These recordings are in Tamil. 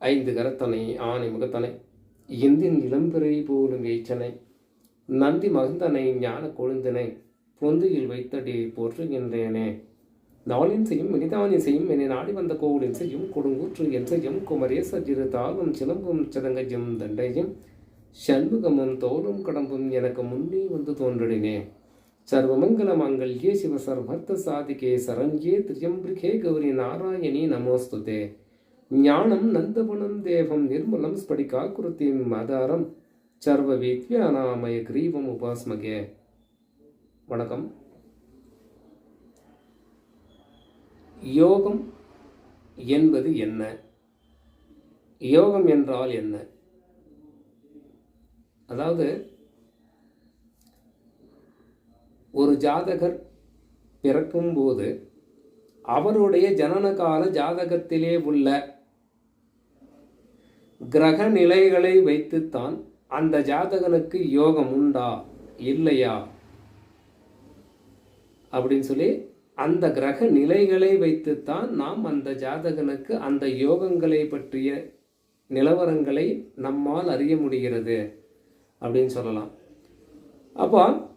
ஐந்து கரத்தனை ஆணை முகத்தனை இந்தின் இளம்பிறை போலும் ஏச்சனை நந்தி மகந்தனை ஞான கொழுந்தனை பொந்தியில் வைத்தடி போற்றுகின்றேனே. நாளின் செய்யும் இனிதானின் செய்யும் என்னை நாடி வந்த கோவிலின் செய்யும் கொடுங்கூற்று என் செய்யும் குமரேச சிறு தாளும் சிலம்பும் சிதங்கஜம் தண்டையும் சண்முகமும் தோளும் கடம்பும் எனக்கு முன்னே வந்து தோன்றினே. சர்வமங்கல ஏ சிவ சர்வர்த்த சாதிகே சரண்யே திரியம்பிரிகே கௌரி நாராயணி நமோஸ்துதே. ஞானம் நந்தவனம் தேவம் நிர்மலம் ஸ்படிகா குருத்திம் மதாரம் சர்வ வித்யானாமய கிரீவம் உபாஸ்மகே. வணக்கம். யோகம் என்பது என்ன? யோகம் என்றால் என்ன? அதாவது ஒரு ஜாதகர் பிறக்கும்போது அவருடைய ஜனனகால ஜாதகத்திலே உள்ள கிரக நிலைகளை வைத்துத்தான் அந்த ஜாதகனுக்கு யோகம் உண்டா? இல்லையா? அப்படின்னு சொல்லி அந்த கிரக நிலைகளை வைத்துத்தான் நாம் அந்த ஜாதகனுக்கு அந்த யோகங்களை பற்றிய நிலவரங்களை நம்மால் அறிய முடிகிறது அப்படின்னு சொல்லலாம். அப்போ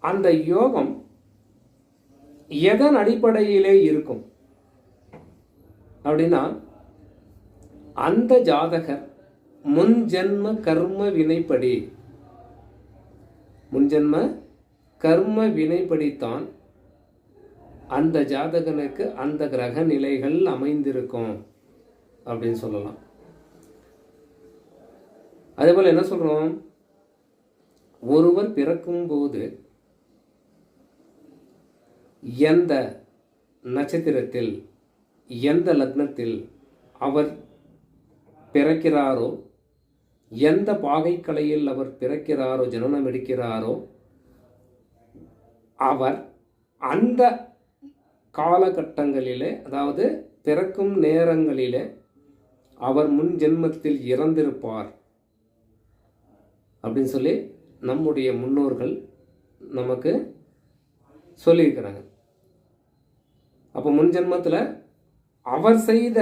அந்த யோகம் எதன் அடிப்படையிலே இருக்கும்? அப்படின்னா அந்த ஜாதகர் முன்ஜென்ம கர்ம வினைப்படி. முன்ஜென்ம கர்ம வினைப்படித்தான் அந்த ஜாதகனுக்கு அந்த கிரக நிலைகள் அமைந்திருக்கும் அப்படின்னு சொல்லலாம். அதே போல் என்ன சொல்கிறோம் ஒருவர் பிறக்கும்போது எந்த நட்சத்திரத்தில் எந்த லக்னத்தில் அவர் பிறக்கிறாரோ? எந்த பாகைக்கலையில் அவர் பிறக்கிறாரோ ஜனனம் எடுக்கிறாரோ அவர் அந்த காலகட்டங்களிலே அதாவது பிறக்கும் நேரங்களிலே அவர் முன் ஜென்மத்தில் இறந்திருப்பார். அப்படின்னு சொல்லி நம்முடைய முன்னோர்கள் நமக்கு சொல்லியிருக்கிறாங்க. அப்போ முன் ஜென்மத்தில் அவர் செய்த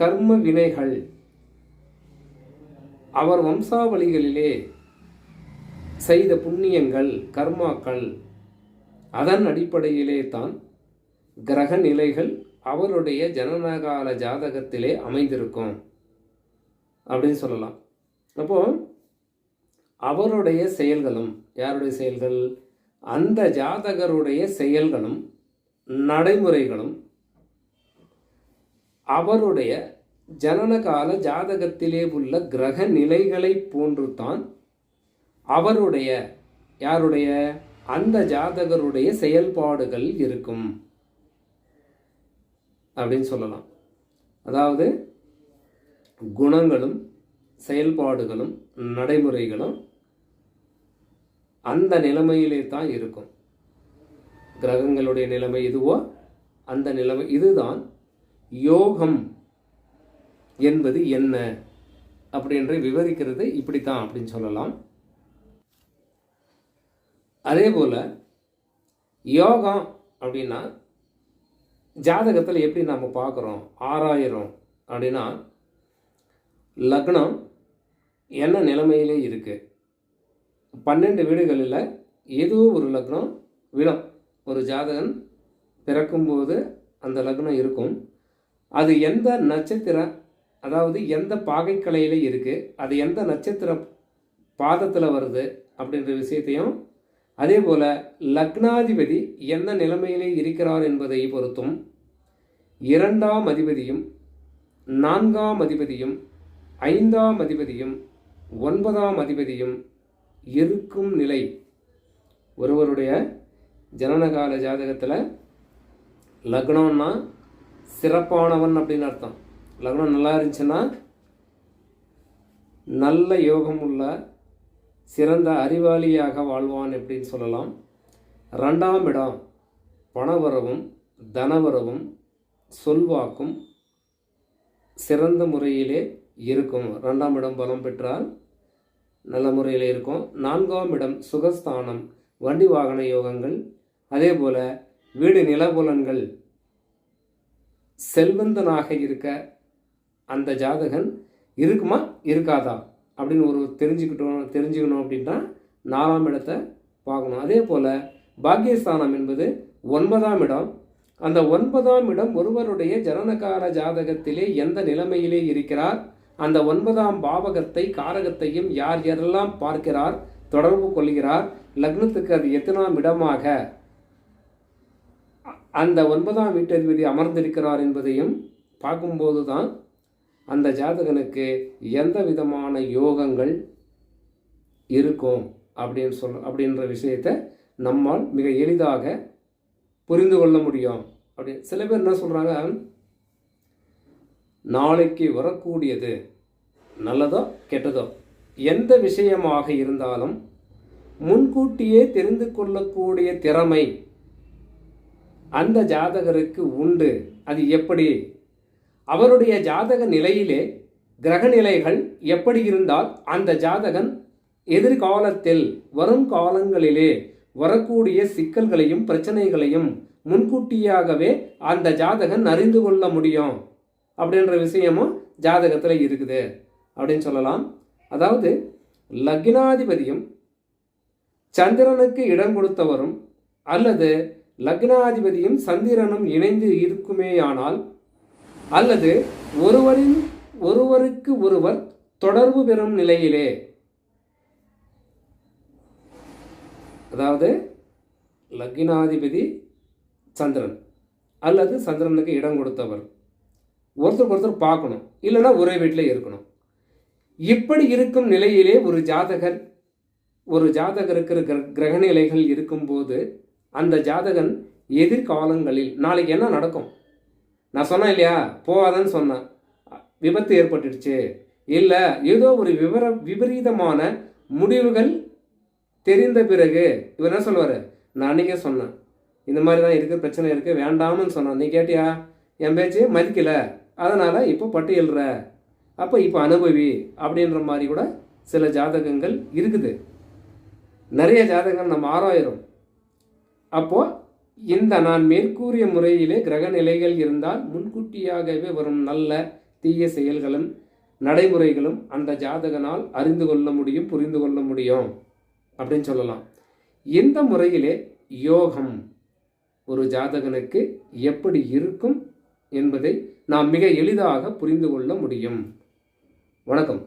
கர்ம வினைகள் அவர் வம்சாவளிகளிலே செய்த புண்ணியங்கள் கர்மாக்கள் அதன் அடிப்படையிலே தான் கிரக நிலைகள் அவருடைய ஜனனகால ஜாதகத்திலே அமைந்திருக்கும் அப்படின்னு சொல்லலாம். அப்போ அவருடைய செயல்களும் யாருடைய செயல்கள்? அந்த ஜாதகருடைய செயல்களும் நடைமுறைகளும் அவருடைய ஜனனகால ஜாதகத்திலே உள்ள கிரக நிலைகளை போன்று தான் அவருடைய யாருடைய? அந்த ஜாதகருடைய செயல்பாடுகள் இருக்கும். அப்படின்னு சொல்லலாம். அதாவது குணங்களும் செயல்பாடுகளும் நடைமுறைகளும் அந்த நிலைமையிலே தான் இருக்கும். கிரகங்களுடைய நிலைமை எதுவோ அந்த நிலைமை இதுதான் யோகம் என்பது என்ன? அப்படின்ற விவரிக்கிறது இப்படித்தான் அப்படின்னு சொல்லலாம். அதே போல் யோகம் அப்படின்னா ஜாதகத்தில் எப்படி நம்ம பார்க்குறோம்? ஆறாயிரம் அப்படின்னா லக்னம் என்ன நிலைமையிலே இருக்குது பன்னெண்டு வீடுகளில் ஏதோ ஒரு லக்னம் விழும் ஒரு ஜாதகன் பிறக்கும்போது அந்த லக்னம் இருக்கும். அது எந்த நட்சத்திரம் அதாவது எந்த பாகைக்கலையில் இருக்குது அது எந்த நட்சத்திர பாதத்தில் வருது அப்படின்ற விஷயத்தையும் அதே போல் லக்னாதிபதி என்ன நிலைமையிலே இருக்கிறார் என்பதை பொறுத்தும் இரண்டாம் அதிபதியும் நான்காம் அதிபதியும் ஐந்தாம் அதிபதியும் ஒன்பதாம் அதிபதியும் இருக்கும் நிலை. ஒருவருடைய ஜனனகால ஜாதகத்தில் லக்னம்னா சிறப்பானவன் அப்படின்னு அர்த்தம். லக்னம் நல்லா இருந்துச்சுன்னா நல்ல யோகம் உள்ள சிறந்த அறிவாளியாக வாழ்வான் எப்படின்னு சொல்லலாம். ரெண்டாம் இடம் பணவரவும் தனவரவும் சொல்வாக்கும் சிறந்த முறையிலே இருக்கும். ரெண்டாம் இடம் பலம் பெற்றால் நல்ல முறையில் இருக்கும். நான்காம் இடம் சுகஸ்தானம் வண்டி வாகன யோகங்கள். அதே போல் வீடு நிலபுலன்கள். செல்வந்தனாக இருக்க அந்த ஜாதகன் இருக்குமா இருக்காதா? அப்படின்னு ஒரு தெரிஞ்சுக்கிட்டோம் தெரிஞ்சுக்கணும் அப்படின்னா நாலாம் இடத்தை பார்க்கணும். அதே போல் பாக்கியஸ்தானம் என்பது ஒன்பதாம் இடம். அந்த ஒன்பதாம் இடம் ஒருவருடைய ஜனனகார ஜாதகத்திலே எந்த நிலைமையிலே இருக்கிறார்? அந்த ஒன்பதாம் பாவகத்தை காரகத்தையும் யார் யாரெல்லாம் பார்க்கிறார் தொடர்பு கொள்கிறார்? லக்னத்துக்கு அது எத்தனாம் இடமாக? அந்த ஒன்பதாம் வீட்டதிபதி அமர்ந்திருக்கிறார் என்பதையும் பார்க்கும்போது தான் அந்த ஜாதகனுக்கு எந்த விதமான யோகங்கள் இருக்கும் அப்படின்னு சொல்ல அப்படின்ற விஷயத்தை நம்மால் மிக எளிதாக புரிந்து கொள்ள முடியும். அப்படி சில பேர் என்ன சொல்கிறாங்க நாளைக்கு வரக்கூடியது நல்லதோ கெட்டதோ எந்த விஷயமாக இருந்தாலும் முன்கூட்டியே தெரிந்து கொள்ளக்கூடிய திறமை அந்த ஜாதகருக்கு உண்டு. அது எப்படி? அவருடைய ஜாதக நிலையிலே கிரக நிலைகள் எப்படி இருந்தால் அந்த ஜாதகன் எதிர்காலத்தில் வரும் காலங்களிலே வரக்கூடிய சிக்கல்களையும் பிரச்சனைகளையும் முன்கூட்டியாகவே அந்த ஜாதகன் அறிந்து கொள்ள முடியும். அப்படின்ற விஷயமும் ஜாதகத்தில் இருக்குது. அப்படின்னு சொல்லலாம். அதாவது லக்னாதிபதியும் சந்திரனுக்கு இடம் கொடுத்தவரும் அல்லது லக்னாதிபதியும் சந்திரனும் இணைந்து இருக்குமேயானால் அல்லது ஒருவரின் ஒருவருக்கு ஒருவர் தொடர்பு பெறும் நிலையிலே. அதாவது லக்னாதிபதி சந்திரன் அல்லது சந்திரனுக்கு இடம் கொடுத்தவர். ஒருத்தருக்கு ஒருத்தர் பார்க்கணும் இல்லைன்னா ஒரே வீட்டில் இருக்கணும். இப்படி இருக்கும் நிலையிலே ஒரு ஜாதகர் ஒரு ஜாதகருக்கு கிர- கிரகநிலைகள் இருக்கும்போது அந்த ஜாதகன் எதிர்காலங்களில் நாளைக்கு என்ன நடக்கும்? நான் சொன்னேன் இல்லையா? போகாதன்னு சொன்னேன். விபத்து ஏற்பட்டுடுச்சு. இல்லை ஏதோ ஒரு விவர விபரீதமான முடிவுகள் தெரிந்த பிறகு இவர் என்ன சொல்லுவார்? நான் அன்றைக்கே சொன்னேன். இந்த மாதிரி தான் இருக்குது பிரச்சனை இருக்குது வேண்டாம்னு சொன்னேன். நீ கேட்டியா? என் பேச்சு மதிக்கல. அதனால் இப்போ பட்டியல்ற அப்போ இப்போ அனுபவி அப்படின்ற மாதிரி கூட சில ஜாதகங்கள் இருக்குது. நிறைய ஜாதகங்கள் நம்ம ஆராயிரும். அப்போது இந்த நான் மேற்கூறிய முறையிலே கிரக நிலைகள் இருந்தால் முன்கூட்டியாகவே வரும் நல்ல தீய செயல்களும் நடைமுறைகளும் அந்த ஜாதகனால் அறிந்து கொள்ள முடியும் புரிந்து கொள்ள முடியும் அப்படின்னு சொல்லலாம். இந்த முறையிலே யோகம் ஒரு ஜாதகனுக்கு எப்படி இருக்கும் என்பதை நாம் மிக எளிதாக புரிந்து கொள்ள முடியும். வணக்கம்.